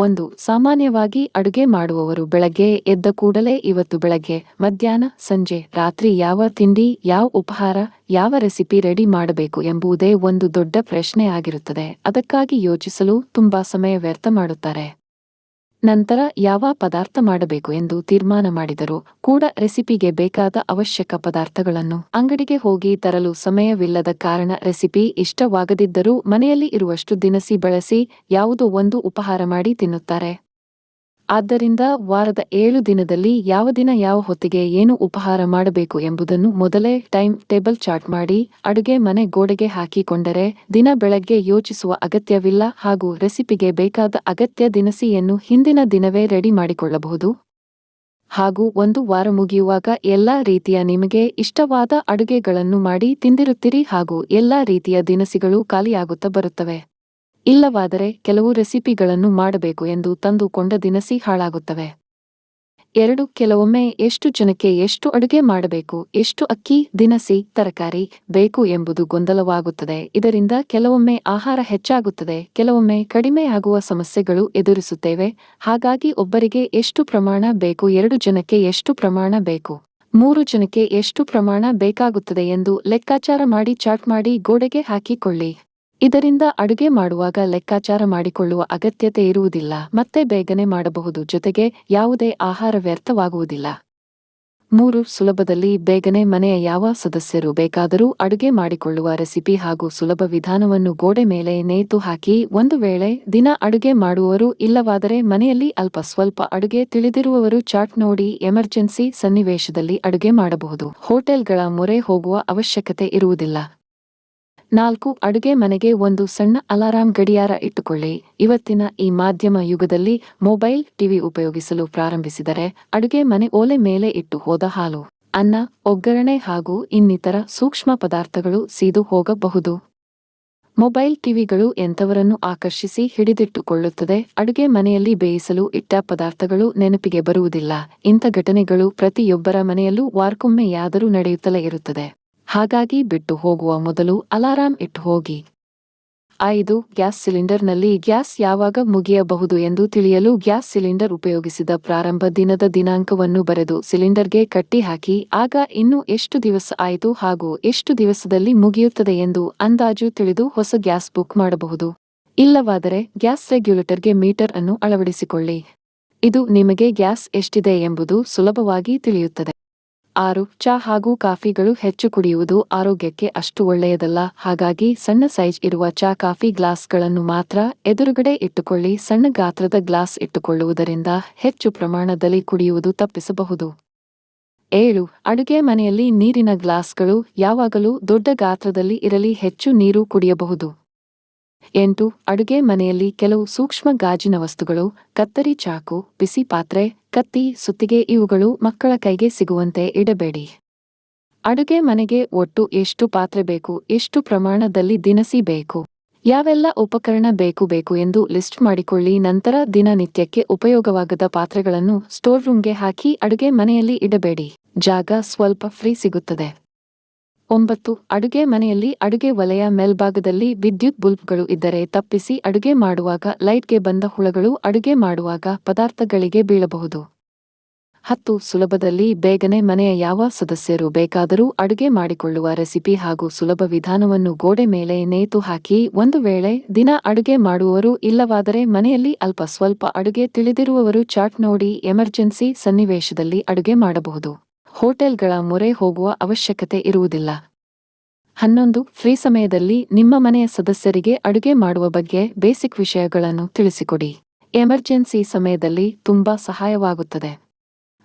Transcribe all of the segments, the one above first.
ಒಂದು ಸಾಮಾನ್ಯವಾಗಿ ಅಡುಗೆ ಮಾಡುವವರು ಬೆಳಗ್ಗೆ ಎದ್ದ ಕೂಡಲೇ ಇವತ್ತು ಬೆಳಗ್ಗೆ, ಮಧ್ಯಾಹ್ನ, ಸಂಜೆ, ರಾತ್ರಿ ಯಾವ ತಿಂಡಿ, ಯಾವ ಉಪಹಾರ, ಯಾವ ರೆಸಿಪಿ ರೆಡಿ ಮಾಡಬೇಕು ಎಂಬುದೇ ಒಂದು ದೊಡ್ಡ ಪ್ರಶ್ನೆ ಆಗಿರುತ್ತದೆ. ಅದಕ್ಕಾಗಿ ಯೋಚಿಸಲು ತುಂಬಾ ಸಮಯ ವ್ಯರ್ಥ ಮಾಡುತ್ತಾರೆ. ನಂತರ ಯಾವ ಪದಾರ್ಥ ಮಾಡಬೇಕು ಎಂದು ತೀರ್ಮಾನ ಮಾಡಿದರು ಕೂಡ ರೆಸಿಪಿಗೆ ಬೇಕಾದ ಅವಶ್ಯಕ ಪದಾರ್ಥಗಳನ್ನು ಅಂಗಡಿಗೆ ಹೋಗಿ ತರಲು ಸಮಯವಿಲ್ಲದ ಕಾರಣ ರೆಸಿಪಿ ಇಷ್ಟವಾಗದಿದ್ದರೂ ಮನೆಯಲ್ಲಿ ಇರುವಷ್ಟು ದಿನಸಿ ಬಳಸಿ, ಯಾವುದೋ ಒಂದು ಉಪಹಾರ ಮಾಡಿ ತಿನ್ನುತ್ತಾರೆ. ಆದ್ದರಿಂದ ವಾರದ ಏಳು ದಿನದಲ್ಲಿ ಯಾವ ದಿನ ಯಾವ ಹೊತ್ತಿಗೆ ಏನು ಉಪಹಾರ ಮಾಡಬೇಕು ಎಂಬುದನ್ನು ಮೊದಲೇ ಟೈಮ್ ಟೇಬಲ್ ಚಾರ್ಟ್ ಮಾಡಿ, ಅಡುಗೆ ಮನೆ ಗೋಡೆಗೆ ಹಾಕಿಕೊಂಡರೆ ದಿನ ಬೆಳಗ್ಗೆ ಯೋಚಿಸುವ ಅಗತ್ಯವಿಲ್ಲ ಹಾಗೂ ರೆಸಿಪಿಗೆ ಬೇಕಾದ ಅಗತ್ಯ ದಿನಸಿಯನ್ನು ಹಿಂದಿನ ದಿನವೇ ರೆಡಿ ಮಾಡಿಕೊಳ್ಳಬಹುದು. ಹಾಗೂ ಒಂದು ವಾರ ಮುಗಿಯುವಾಗ ಎಲ್ಲಾ ರೀತಿಯ ನಿಮಗೆ ಇಷ್ಟವಾದ ಅಡುಗೆಗಳನ್ನು ಮಾಡಿ ತಿಂದಿರುತ್ತೀರಿ ಹಾಗೂ ಎಲ್ಲಾ ರೀತಿಯ ದಿನಸಿಗಳು ಖಾಲಿಯಾಗುತ್ತಾ ಬರುತ್ತವೆ. ಇಲ್ಲವಾದರೆ ಕೆಲವು ರೆಸಿಪಿಗಳನ್ನು ಮಾಡಬೇಕು ಎಂದು ತಂದುಕೊಂಡ ದಿನಸಿ ಹಾಳಾಗುತ್ತವೆ. ಎರಡು, ಕೆಲವೊಮ್ಮೆ ಎಷ್ಟು ಜನಕ್ಕೆ ಎಷ್ಟು ಅಡುಗೆ ಮಾಡಬೇಕು, ಎಷ್ಟು ಅಕ್ಕಿ, ದಿನಸಿ, ತರಕಾರಿ ಬೇಕು ಎಂಬುದು ಗೊಂದಲವಾಗುತ್ತದೆ. ಇದರಿಂದ ಕೆಲವೊಮ್ಮೆ ಆಹಾರ ಹೆಚ್ಚಾಗುತ್ತದೆ, ಕೆಲವೊಮ್ಮೆ ಕಡಿಮೆಯಾಗುವ ಸಮಸ್ಯೆಗಳು ಎದುರಿಸುತ್ತೇವೆ. ಹಾಗಾಗಿ ಒಬ್ಬರಿಗೆ ಎಷ್ಟು ಪ್ರಮಾಣ ಬೇಕು, ಎರಡು ಜನಕ್ಕೆ ಎಷ್ಟು ಪ್ರಮಾಣ ಬೇಕು, ಮೂರು ಜನಕ್ಕೆ ಎಷ್ಟು ಪ್ರಮಾಣ ಬೇಕಾಗುತ್ತದೆ ಎಂದು ಲೆಕ್ಕಾಚಾರ ಮಾಡಿ ಚಾಟ್ ಮಾಡಿ ಗೋಡೆಗೆ ಹಾಕಿಕೊಳ್ಳಿ. ಇದರಿಂದ ಅಡುಗೆ ಮಾಡುವಾಗ ಲೆಕ್ಕಾಚಾರ ಮಾಡಿಕೊಳ್ಳುವ ಅಗತ್ಯತೆ ಇರುವುದಿಲ್ಲ, ಮತ್ತೆ ಬೇಗನೆ ಮಾಡಬಹುದು, ಜೊತೆಗೆ ಯಾವುದೇ ಆಹಾರ ವ್ಯರ್ಥವಾಗುವುದಿಲ್ಲ. ಮೂರು, ಸುಲಭದಲ್ಲಿ ಬೇಗನೆ ಮನೆಯ ಯಾವ ಸದಸ್ಯರು ಬೇಕಾದರೂ ಅಡುಗೆ ಮಾಡಿಕೊಳ್ಳುವ ರೆಸಿಪಿ ಹಾಗೂ ಸುಲಭ ವಿಧಾನವನ್ನು ಗೋಡೆ ಮೇಲೆ ನೇತು ಹಾಕಿ ಒಂದು ವೇಳೆ ದಿನ ಅಡುಗೆ ಮಾಡುವವರು ಇಲ್ಲವಾದರೆ ಮನೆಯಲ್ಲಿ ಅಲ್ಪ ಸ್ವಲ್ಪ ಅಡುಗೆ ತಿಳಿದಿರುವವರು ಚಾಟ್ ನೋಡಿ ಎಮರ್ಜೆನ್ಸಿ ಸನ್ನಿವೇಶದಲ್ಲಿ ಅಡುಗೆ ಮಾಡಬಹುದು. ಹೋಟೆಲ್ಗಳ ಮೊರೆ ಹೋಗುವ ಅವಶ್ಯಕತೆ ಇರುವುದಿಲ್ಲ. ನಾಲ್ಕು, ಅಡುಗೆ ಮನೆಗೆ ಒಂದು ಸಣ್ಣ ಅಲಾರಾಂ ಗಡಿಯಾರ ಇಟ್ಟುಕೊಳ್ಳಿ. ಇವತ್ತಿನ ಈ ಮಾಧ್ಯಮ ಯುಗದಲ್ಲಿ ಮೊಬೈಲ್, ಟಿವಿ ಉಪಯೋಗಿಸಲು ಪ್ರಾರಂಭಿಸಿದರೆ ಅಡುಗೆ ಮನೆ ಓಲೆ ಮೇಲೆ ಇಟ್ಟು ಹೋದ ಹಾಲು, ಅನ್ನ, ಒಗ್ಗರಣೆ ಹಾಗೂ ಇನ್ನಿತರ ಸೂಕ್ಷ್ಮ ಪದಾರ್ಥಗಳು ಸೀದು ಹೋಗಬಹುದು. ಮೊಬೈಲ್, ಟಿವಿಗಳು ಎಂಥವರನ್ನು ಆಕರ್ಷಿಸಿ ಹಿಡಿದಿಟ್ಟುಕೊಳ್ಳುತ್ತದೆ. ಅಡುಗೆ ಮನೆಯಲ್ಲಿ ಬೇಯಿಸಲು ಇಟ್ಟ ಪದಾರ್ಥಗಳು ನೆನಪಿಗೆ ಬರುವುದಿಲ್ಲ. ಇಂಥ ಘಟನೆಗಳು ಪ್ರತಿಯೊಬ್ಬರ ಮನೆಯಲ್ಲೂ ವಾರ್ಕೊಮ್ಮೆಯಾದರೂ ನಡೆಯುತ್ತಲೇ ಇರುತ್ತದೆ. ಹಾಗಾಗಿ ಬಿಟ್ಟು ಹೋಗುವ ಮೊದಲು ಅಲಾರಾಂ ಇಟ್ಟು ಹೋಗಿ. ಐದು, ಗ್ಯಾಸ್ ಸಿಲಿಂಡರ್ನಲ್ಲಿ ಗ್ಯಾಸ್ ಯಾವಾಗ ಮುಗಿಯಬಹುದು ಎಂದು ತಿಳಿಯಲು ಗ್ಯಾಸ್ ಸಿಲಿಂಡರ್ ಉಪಯೋಗಿಸಿದ ಪ್ರಾರಂಭ ದಿನದ ದಿನಾಂಕವನ್ನು ಬರೆದು ಸಿಲಿಂಡರ್ಗೆ ಕಟ್ಟಿ ಹಾಕಿ, ಆಗ ಇನ್ನೂ ಎಷ್ಟು ದಿವಸ ಆಯಿತು ಹಾಗೂ ಎಷ್ಟು ದಿವಸದಲ್ಲಿ ಮುಗಿಯುತ್ತದೆ ಎಂದು ಅಂದಾಜು ತಿಳಿದು ಹೊಸ ಗ್ಯಾಸ್ ಬುಕ್ ಮಾಡಬಹುದು. ಇಲ್ಲವಾದರೆ ಗ್ಯಾಸ್ ರೆಗ್ಯುಲೇಟರ್ಗೆ ಮೀಟರ್ ಅನ್ನು ಅಳವಡಿಸಿಕೊಳ್ಳಿ. ಇದು ನಿಮಗೆ ಗ್ಯಾಸ್ ಎಷ್ಟಿದೆ ಎಂಬುದು ಸುಲಭವಾಗಿ ತಿಳಿಯುತ್ತದೆ. ಆರು, ಚಾ ಹಾಗೂ ಕಾಫಿಗಳು ಹೆಚ್ಚು ಕುಡಿಯುವುದು ಆರೋಗ್ಯಕ್ಕೆ ಅಷ್ಟು ಒಳ್ಳೆಯದಲ್ಲ. ಹಾಗಾಗಿ ಸಣ್ಣ ಸೈಜ್ ಇರುವ ಚಾ, ಕಾಫಿ ಗ್ಲಾಸ್ಗಳನ್ನು ಮಾತ್ರ ಎದುರುಗಡೆ ಇಟ್ಟುಕೊಳ್ಳಿ. ಸಣ್ಣ ಗಾತ್ರದ ಗ್ಲಾಸ್ ಇಟ್ಟುಕೊಳ್ಳುವುದರಿಂದ ಹೆಚ್ಚು ಪ್ರಮಾಣದಲ್ಲಿ ಕುಡಿಯುವುದು ತಪ್ಪಿಸಬಹುದು. ಏಳು, ಅಡುಗೆ ಮನೆಯಲ್ಲಿ ನೀರಿನ ಗ್ಲಾಸ್ಗಳು ಯಾವಾಗಲೂ ದೊಡ್ಡ ಗಾತ್ರದಲ್ಲಿ ಇರಲಿ, ಹೆಚ್ಚು ನೀರು ಕುಡಿಯಬಹುದು. ಎಂಟು, ಅಡುಗೆ ಮನೆಯಲ್ಲಿ ಕೆಲವು ಸೂಕ್ಷ್ಮ ಗಾಜಿನ ವಸ್ತುಗಳು, ಕತ್ತರಿ ಚಾಕು, ಬಿಸಿ ಪಾತ್ರೆ ಕತ್ತಿ, ಸುತ್ತಿಗೆ ಇವುಗಳು ಮಕ್ಕಳ ಕೈಗೆ ಸಿಗುವಂತೆ ಇಡಬೇಡಿ. ಅಡುಗೆ ಮನೆಗೆ ಒಟ್ಟು ಎಷ್ಟು ಪಾತ್ರೆ ಬೇಕು, ಎಷ್ಟು ಪ್ರಮಾಣದಲ್ಲಿ ದಿನಸಿ ಬೇಕು, ಯಾವೆಲ್ಲ ಉಪಕರಣ ಬೇಕು ಬೇಕು ಎಂದು ಲಿಸ್ಟ್ ಮಾಡಿಕೊಳ್ಳಿ, ನಂತರ ದಿನನಿತ್ಯಕ್ಕೆ ಉಪಯೋಗವಾಗದ ಪಾತ್ರೆಗಳನ್ನು ಸ್ಟೋರ್ ರೂಮ್ಗೆ ಹಾಕಿ ಅಡುಗೆ ಮನೆಯಲ್ಲಿ ಇಡಬೇಡಿ. ಜಾಗ ಸ್ವಲ್ಪ ಫ್ರೀ ಸಿಗುತ್ತದೆ. ಒಂಬತ್ತು, ಅಡುಗೆ ಮನೆಯಲ್ಲಿ ಅಡುಗೆ ವಲಯ ಮೇಲ್ಭಾಗದಲ್ಲಿ ವಿದ್ಯುತ್ ಬಲ್ಬ್ಗಳು ಇದ್ದರೆ ತಪ್ಪಿಸಿ ಅಡುಗೆ ಮಾಡುವಾಗ ಲೈಟ್ಗೆ ಬಂದ ಹುಳಗಳು ಅಡುಗೆ ಮಾಡುವಾಗ ಪದಾರ್ಥಗಳಿಗೆ ಬೀಳಬಹುದು. ಹತ್ತು, ಸುಲಭದಲ್ಲಿ ಬೇಗನೆ ಮನೆಯ ಯಾವ ಸದಸ್ಯರು ಬೇಕಾದರೂ ಅಡುಗೆ ಮಾಡಿಕೊಳ್ಳುವ ರೆಸಿಪಿ ಹಾಗೂ ಸುಲಭ ವಿಧಾನವನ್ನು ಗೋಡೆ ಮೇಲೆ ನೇತು ಹಾಕಿ ಒಂದು ವೇಳೆ ದಿನ ಅಡುಗೆ ಮಾಡುವವರು ಇಲ್ಲವಾದರೆ ಮನೆಯಲ್ಲಿ ಅಲ್ಪ ಸ್ವಲ್ಪ ಅಡುಗೆ ತಿಳಿದಿರುವವರು ಚಾಟ್ ನೋಡಿ ಎಮರ್ಜೆನ್ಸಿ ಸನ್ನಿವೇಶದಲ್ಲಿ ಅಡುಗೆ ಮಾಡಬಹುದು. ಹೋಟೆಲ್ಗಳ ಮೊರೆ ಹೋಗುವ ಅವಶ್ಯಕತೆ ಇರುವುದಿಲ್ಲ. ಹನ್ನೊಂದು, ಫ್ರೀ ಸಮಯದಲ್ಲಿ ನಿಮ್ಮ ಮನೆಯ ಸದಸ್ಯರಿಗೆ ಅಡುಗೆ ಮಾಡುವ ಬಗ್ಗೆ ಬೇಸಿಕ್ ವಿಷಯಗಳನ್ನು ತಿಳಿಸಿಕೊಡಿ. ಎಮರ್ಜೆನ್ಸಿ ಸಮಯದಲ್ಲಿ ತುಂಬಾ ಸಹಾಯವಾಗುತ್ತದೆ.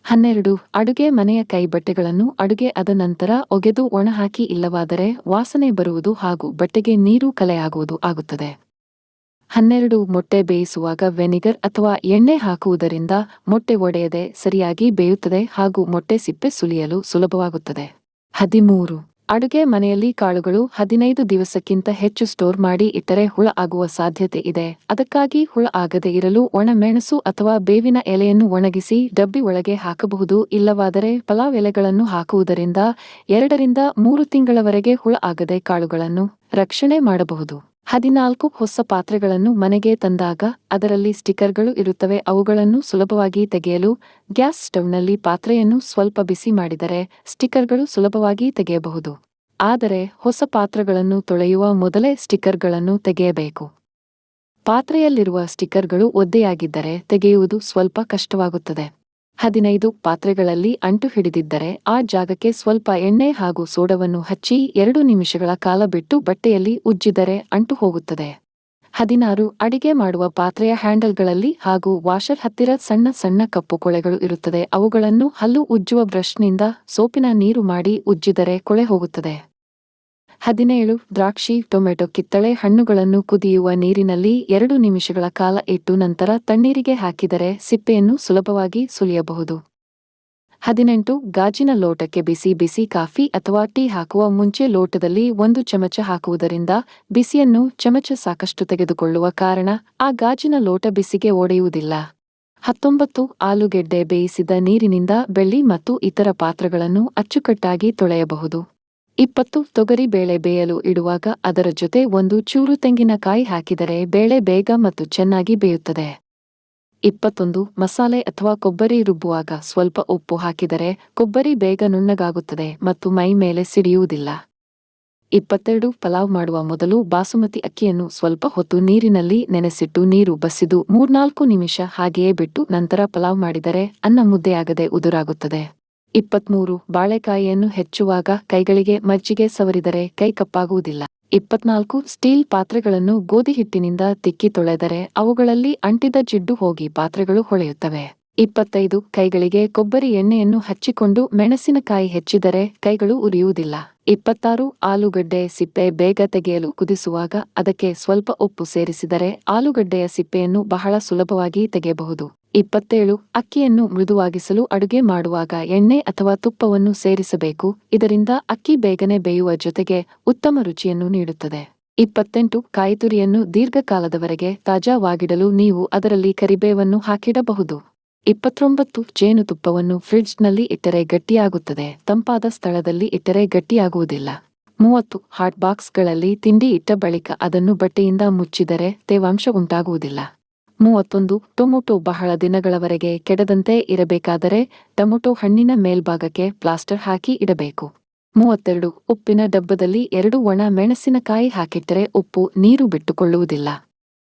ಹನ್ನೆರಡು, ಅಡುಗೆ ಮನೆಯ ಕೈ ಬಟ್ಟೆಗಳನ್ನು ಅಡುಗೆ ಅದ ನಂತರ ಒಗೆದು ಒಣಹಾಕಿ ಇಲ್ಲವಾದರೆ ವಾಸನೆ ಬರುವುದು ಹಾಗೂ ಬಟ್ಟೆಗೆ ನೀರು ಕಲೆಯಾಗುವುದು ಆಗುತ್ತದೆ. ಹನ್ನೆರಡು ಮೊಟ್ಟೆ ಬೇಯಿಸುವಾಗ ವೆನಿಗರ್ ಅಥವಾ ಎಣ್ಣೆ ಹಾಕುವುದರಿಂದ ಮೊಟ್ಟೆ ಒಡೆಯದೆ ಸರಿಯಾಗಿ ಬೇಯುತ್ತದೆ ಹಾಗೂ ಮೊಟ್ಟೆ ಸಿಪ್ಪೆ ಸುಲಿಯಲು ಸುಲಭವಾಗುತ್ತದೆ. ಹದಿಮೂರು. ಅಡುಗೆ ಮನೆಯಲ್ಲಿ ಕಾಳುಗಳು ಹದಿನೈದು ದಿವಸಕ್ಕಿಂತ ಹೆಚ್ಚು ಸ್ಟೋರ್ ಮಾಡಿ ಇಟ್ಟರೆ ಹುಳ ಆಗುವ ಸಾಧ್ಯತೆ ಇದೆ. ಅದಕ್ಕಾಗಿ ಹುಳ ಆಗದೆ ಇರಲು ಒಣಮೆಣಸು ಅಥವಾ ಬೇವಿನ ಎಲೆಯನ್ನು ಒಣಗಿಸಿ ಡಬ್ಬಿ ಒಳಗೆ ಹಾಕಬಹುದು. ಇಲ್ಲವಾದರೆ ಪಲಾವ್ ಎಲೆಗಳನ್ನು ಹಾಕುವುದರಿಂದ ಎರಡರಿಂದ ಮೂರು ತಿಂಗಳವರೆಗೆ ಹುಳ ಆಗದೆ ಕಾಳುಗಳನ್ನು ರಕ್ಷಣೆ ಮಾಡಬಹುದು. ಹದಿನಾಲ್ಕು ಹೊಸ ಪಾತ್ರೆಗಳನ್ನು ಮನೆಗೆ ತಂದಾಗ ಅದರಲ್ಲಿ ಸ್ಟಿಕ್ಕರ್ಗಳು ಇರುತ್ತವೆ, ಅವುಗಳನ್ನು ಸುಲಭವಾಗಿ ತೆಗೆಯಲು ಗ್ಯಾಸ್ ಸ್ಟವ್ನಲ್ಲಿ ಪಾತ್ರೆಯನ್ನು ಸ್ವಲ್ಪ ಬಿಸಿ ಮಾಡಿದರೆ ಸ್ಟಿಕ್ಕರ್ಗಳು ಸುಲಭವಾಗಿ ತೆಗೆಯಬಹುದು. ಆದರೆ ಹೊಸ ಪಾತ್ರೆಗಳನ್ನು ತೊಳೆಯುವ ಮೊದಲೇ ಸ್ಟಿಕ್ಕರ್ಗಳನ್ನು ತೆಗೆಯಬೇಕು. ಪಾತ್ರೆಯಲ್ಲಿರುವ ಸ್ಟಿಕ್ಕರ್ಗಳು ಒದ್ದೆಯಾಗಿದ್ದರೆ ತೆಗೆಯುವುದು ಸ್ವಲ್ಪ ಕಷ್ಟವಾಗುತ್ತದೆ. ಹದಿನೈದು ಪಾತ್ರೆಗಳಲ್ಲಿ ಅಂಟು ಹಿಡಿದಿದ್ದರೆ ಆ ಜಾಗಕ್ಕೆ ಸ್ವಲ್ಪ ಎಣ್ಣೆ ಹಾಗೂ ಸೋಡವನ್ನು ಹಚ್ಚಿ ಎರಡು ನಿಮಿಷಗಳ ಕಾಲ ಬಿಟ್ಟು ಬಟ್ಟೆಯಲ್ಲಿ ಉಜ್ಜಿದರೆ ಅಂಟು ಹೋಗುತ್ತದೆ. ಹದಿನಾರು ಅಡಿಗೆ ಮಾಡುವ ಪಾತ್ರೆಯ ಹ್ಯಾಂಡಲ್ಗಳಲ್ಲಿ ಹಾಗೂ ವಾಷರ್ ಹತ್ತಿರ ಸಣ್ಣ ಸಣ್ಣ ಕಪ್ಪು ಕೊಳೆಗಳು ಇರುತ್ತದೆ. ಅವುಗಳನ್ನು ಹಲ್ಲು ಉಜ್ಜುವ ಬ್ರಷ್ನಿಂದ ಸೋಪಿನ ನೀರು ಮಾಡಿ ಉಜ್ಜಿದರೆ ಕೊಳೆ ಹೋಗುತ್ತದೆ. ಹದಿನೇಳು ದ್ರಾಕ್ಷಿ, ಟೊಮೆಟೊ ಕಿತ್ತಳೆ ಹಣ್ಣುಗಳನ್ನು ಕುದಿಯುವ ನೀರಿನಲ್ಲಿ ಎರಡು ನಿಮಿಷಗಳ ಕಾಲ ಇಟ್ಟು ನಂತರ ತಣ್ಣೀರಿಗೆ ಹಾಕಿದರೆ ಸಿಪ್ಪೆಯನ್ನು ಸುಲಭವಾಗಿ ಸುಲಿಯಬಹುದು. ಹದಿನೆಂಟು ಗಾಜಿನ ಲೋಟಕ್ಕೆ ಬಿಸಿ ಬಿಸಿ ಕಾಫಿ ಅಥವಾ ಟೀ ಹಾಕುವ ಮುಂಚೆ ಲೋಟದಲ್ಲಿ ಒಂದು ಚಮಚ ಹಾಕುವುದರಿಂದ ಬಿಸಿಯನ್ನು ಚಮಚ ಸಾಕಷ್ಟು ತೆಗೆದುಕೊಳ್ಳುವ ಕಾರಣ ಆ ಗಾಜಿನ ಲೋಟ ಬಿಸಿಗೆ ಒಡೆಯುವುದಿಲ್ಲ. ಹತ್ತೊಂಬತ್ತು ಆಲೂಗೆಡ್ಡೆ ಬೇಯಿಸಿದ ನೀರಿನಿಂದ ಬೆಳ್ಳಿ ಮತ್ತು ಇತರ ಪಾತ್ರಗಳನ್ನು ಅಚ್ಚುಕಟ್ಟಾಗಿ ತೊಳೆಯಬಹುದು. ಇಪ್ಪತ್ತು ತೊಗರಿ ಬೇಳೆ ಬೇಯಲು ಇಡುವಾಗ ಅದರ ಜೊತೆ ಒಂದು ಚೂರು ತೆಂಗಿನಕಾಯಿ ಹಾಕಿದರೆ ಬೇಳೆ ಬೇಗ ಮತ್ತು ಚೆನ್ನಾಗಿ ಬೇಯುತ್ತದೆ. ಇಪ್ಪತ್ತೊಂದು, ಮಸಾಲೆ ಅಥವಾ ಕೊಬ್ಬರಿ ರುಬ್ಬುವಾಗ ಸ್ವಲ್ಪ ಉಪ್ಪು ಹಾಕಿದರೆ ಕೊಬ್ಬರಿ ಬೇಗ ನುಣ್ಣಗಾಗುತ್ತದೆ ಮತ್ತು ಮೈ ಮೇಲೆ ಸಿಡಿಯುವುದಿಲ್ಲ. ಇಪ್ಪತ್ತೆರಡು, ಪಲಾವ್ ಮಾಡುವ ಮೊದಲು ಬಾಸುಮತಿ ಅಕ್ಕಿಯನ್ನು ಸ್ವಲ್ಪ ಹೊತ್ತು ನೀರಿನಲ್ಲಿ ನೆನೆಸಿಟ್ಟು ನೀರು ಬಸಿದು ಮೂರ್ನಾಲ್ಕು ನಿಮಿಷ ಹಾಗೆಯೇ ಬಿಟ್ಟು ನಂತರ ಪಲಾವ್ ಮಾಡಿದರೆ ಅನ್ನ ಮುದ್ದೆಯಾಗದೆ ಉದುರಾಗುತ್ತದೆ. ಇಪ್ಪತ್ಮೂರು. ಬಾಳೆಕಾಯಿಯನ್ನು ಹೆಚ್ಚುವಾಗ ಕೈಗಳಿಗೆ ಮಜ್ಜಿಗೆ ಸವರಿದರೆ ಕೈ ಕಪ್ಪಾಗುವುದಿಲ್ಲ. ಇಪ್ಪತ್ನಾಲ್ಕು. ಸ್ಟೀಲ್ ಪಾತ್ರೆಗಳನ್ನು ಗೋಧಿ ಹಿಟ್ಟಿನಿಂದ ತಿಕ್ಕಿ ತೊಳೆದರೆ ಅವುಗಳಲ್ಲಿ ಅಂಟಿದ ಜಿಡ್ಡು ಹೋಗಿ ಪಾತ್ರೆಗಳು ಹೊಳೆಯುತ್ತವೆ. ಇಪ್ಪತ್ತೈದು. ಕೈಗಳಿಗೆ ಕೊಬ್ಬರಿ ಎಣ್ಣೆಯನ್ನು ಹಚ್ಚಿಕೊಂಡು ಮೆಣಸಿನಕಾಯಿ ಹೆಚ್ಚಿದರೆ ಕೈಗಳು ಉರಿಯುವುದಿಲ್ಲ. ಇಪ್ಪತ್ತಾರು ಆಲೂಗಡ್ಡೆ ಸಿಪ್ಪೆ ಬೇಗ ತೆಗೆಯಲು ಕುದಿಸುವಾಗ ಅದಕ್ಕೆ ಸ್ವಲ್ಪ ಉಪ್ಪು ಸೇರಿಸಿದರೆ ಆಲೂಗಡ್ಡೆಯ ಸಿಪ್ಪೆಯನ್ನು ಬಹಳ ಸುಲಭವಾಗಿ ತೆಗೆಯಬಹುದು. ಇಪ್ಪತ್ತೇಳು, ಅಕ್ಕಿಯನ್ನು ಮೃದುವಾಗಿಸಲು ಅಡುಗೆ ಮಾಡುವಾಗ ಎಣ್ಣೆ ಅಥವಾ ತುಪ್ಪವನ್ನು ಸೇರಿಸಬೇಕು. ಇದರಿಂದ ಅಕ್ಕಿ ಬೇಗನೆ ಬೇಯುವ ಜೊತೆಗೆ ಉತ್ತಮ ರುಚಿಯನ್ನು ನೀಡುತ್ತದೆ. ಇಪ್ಪತ್ತೆಂಟು, ಕಾಯಿತುರಿಯನ್ನು ದೀರ್ಘಕಾಲದವರೆಗೆ ತಾಜಾವಾಗಿಡಲು ನೀವು ಅದರಲ್ಲಿ ಕರಿಬೇವನ್ನು ಹಾಕಿಡಬಹುದು. ಇಪ್ಪತ್ತೊಂಬತ್ತು ಜೇನುತುಪ್ಪವನ್ನು ಫ್ರಿಡ್ಜ್ನಲ್ಲಿ ಇಟ್ಟರೆ ಗಟ್ಟಿಯಾಗುತ್ತದೆ, ತಂಪಾದ ಸ್ಥಳದಲ್ಲಿ ಇಟ್ಟರೆ ಗಟ್ಟಿಯಾಗುವುದಿಲ್ಲ. ಮೂವತ್ತು ಹಾಟ್ ಬಾಕ್ಸ್ಗಳಲ್ಲಿ ತಿಂಡಿ ಇಟ್ಟ ಬಳಿಕ ಅದನ್ನು ಬಟ್ಟೆಯಿಂದ ಮುಚ್ಚಿದರೆ ತೇವಾಂಶ ಉಂಟಾಗುವುದಿಲ್ಲ. ಮೂವತ್ತೊಂದು, ಟೊಮೊಟೊ ಬಹಳ ದಿನಗಳವರೆಗೆ ಕೆಡದಂತೆ ಇರಬೇಕಾದರೆ ಟೊಮೊಟೊ ಹಣ್ಣಿನ ಮೇಲ್ಭಾಗಕ್ಕೆ ಪ್ಲಾಸ್ಟರ್ ಹಾಕಿ ಇಡಬೇಕು. ಮೂವತ್ತೆರಡು, ಉಪ್ಪಿನ ಡಬ್ಬದಲ್ಲಿ ಎರಡು ಒಣ ಮೆಣಸಿನಕಾಯಿ ಹಾಕಿಟ್ಟರೆ ಉಪ್ಪು ನೀರು ಬಿಟ್ಟುಕೊಳ್ಳುವುದಿಲ್ಲ.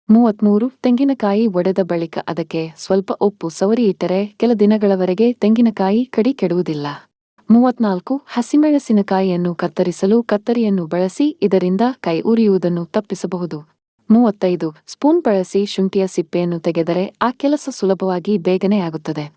ಮೂವತ್ಮೂರು, ತೆಂಗಿನಕಾಯಿ ಒಡೆದ ಬಳಿಕ ಅದಕ್ಕೆ ಸ್ವಲ್ಪ ಉಪ್ಪು ಸವರಿ ಇಟ್ಟರೆ ಕೆಲ ದಿನಗಳವರೆಗೆ ತೆಂಗಿನಕಾಯಿ ಕಡಿ ಕೆಡುವುದಿಲ್ಲ. ಮೂವತ್ನಾಲ್ಕು, ಹಸಿಮೆಣಸಿನಕಾಯಿಯನ್ನು ಕತ್ತರಿಸಲು ಕತ್ತರಿಯನ್ನು ಬಳಸಿ ಇದರಿಂದ ಕೈ ಉರಿಯುವುದನ್ನು ತಪ್ಪಿಸಬಹುದು. ಮೂವತ್ತೈದು, ಸ್ಪೂನ್ ಬಳಸಿ ಶುಂಠಿಯ ಸಿಪ್ಪೆಯನ್ನು ತೆಗೆದರೆ ಆ ಕೆಲಸ ಸುಲಭವಾಗಿ ಬೇಗನೆ ಆಗುತ್ತದೆ.